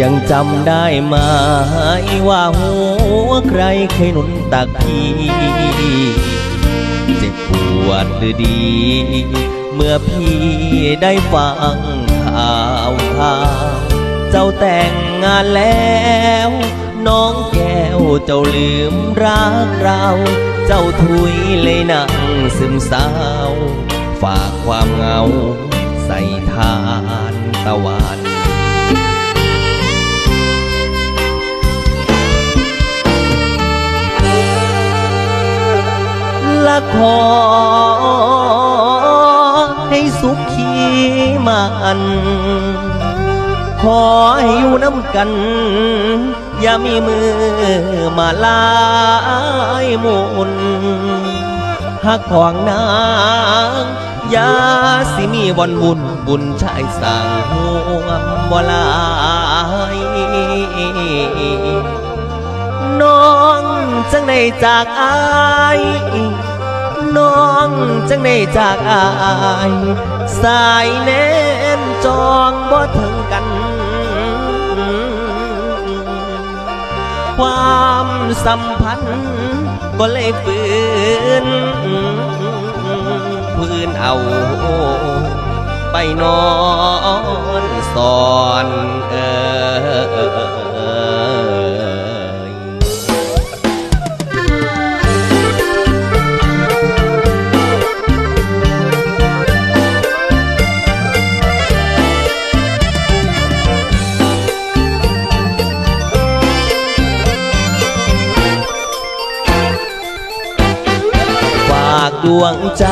ยังจำได้ไหมว่าหัวใครเคยหนุนตักพี่เจ็บปวดหรือดี เมื่อพี่ได้ฟังข่าวข่าวเจ้าแต่งงานแล้ว น้องแก้วเจ้าลืมรักเรา เจ้าทุยเลยนั่งซึมเศร้า ฝากความเหงาใส่ทานตะวัน ขอ ให้สุขีมัน ขอให้อยู่น้ำกัน อย่ามีมือมาลายมุนหักของนางอย่าสิมีวันบุญบุญชายสั่งห่วมบ่ลายน้องจังได้จากอาย น้องจังได้จากอายสายแน่นจองบ่ถึงกัน ความสัมพันธ์ก็เลยฝืนพื้นเอาไปนอนสอนเอยากดวงใจ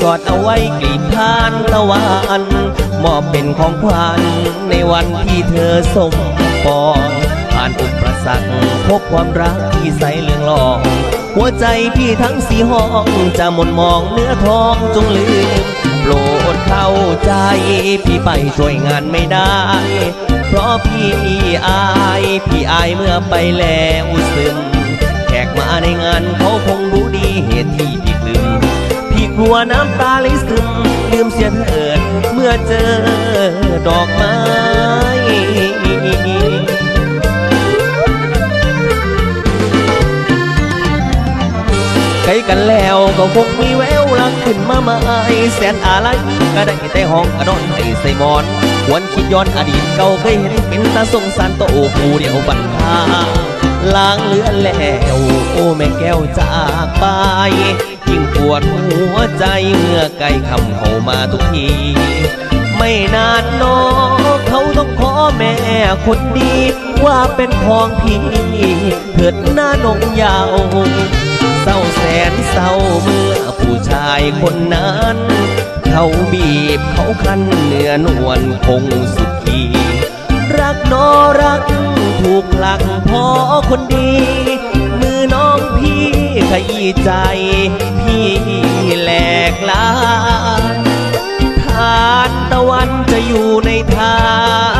สอดเอาไว้กลีบทานตะวันมอบเป็นของขวัญในวันที่เธอสมปองผ่านอุปสรรคพบความรักที่ใสเลืองลองหัวใจพี่ทั้งสีห้องจะหมนมองเนื้อทองจงลืมโปรดเข้าใจ พี่ไปช่วยงานไม่ได้ เพราะพี่อาย พี่อายเมื่อไปแล้วซึม แขกมาในงานเขาคงรู้ดีเหตุที่ พี่กลืมพี่กลัวน้ำตาไหลซึมลืมเสียเถิดเมื่อเจอดอกไม้ใกล้กันแล้วก็คงมีแววรักขึ้นมาใหม่แสนอะไรก็ได้แต่ห้องกระดอนให้ใส่มอนหวนคิดย้อนอดีตเก่าเคยเห็นเป็นตาสงสารโตผู้เดียวบันทา ล้างเลือนแล้วโอ้แม่แก้วจากไป ยิ่งปวดหัวใจเมื่อใกล้คำเข้ามาทุกที ไม่นานนอเขาต้องขอแม่คนดี ว่าเป็นของพี่เถิดหน้านงยาวเศร้าแสนเศร้าเมื่อผู้ชายคนนั้น เขาบีบเขาคันเนื้อนวลคงสุขี รักนอรัก ถูกหลักพอคนดี มือน้องพี่ขยี้ใจ พี่แหลกลาทานตะวันจะอยู่ในทาง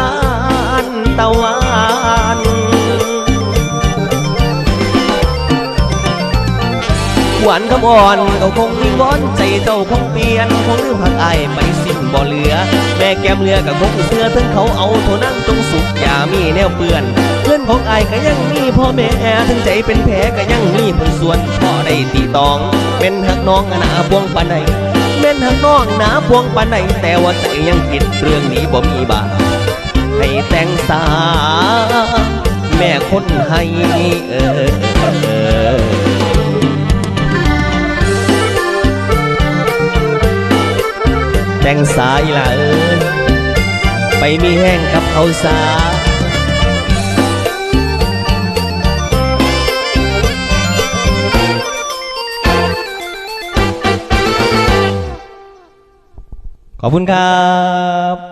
วานคำอ่อนก็คงมีงอนใจเจ้าคงเปลี่ยนคงลืมหักอายไปสิ้นบ่เหลือ แม่แก้มเรือก็คงเสื้อถึงเขาเอาเท่านั้นจงสุขอย่ามีแนวเปื่อนเพื่อนของอายก็ยังมีพ่อแม่ถึงใจเป็นแผลก็ยังมีผลส่วนพอได้ตีตองเป็นหักน้องหนาพวงปานใดเป็นหักน้องหนาพวงปานใดแต่ว่าใจยังคิดเรื่องนี้บ่มีบาให้แต่งสาแม่คนให้เออ งสายละเอินไปมีแห้งกับเขาสาขอบคุณครับ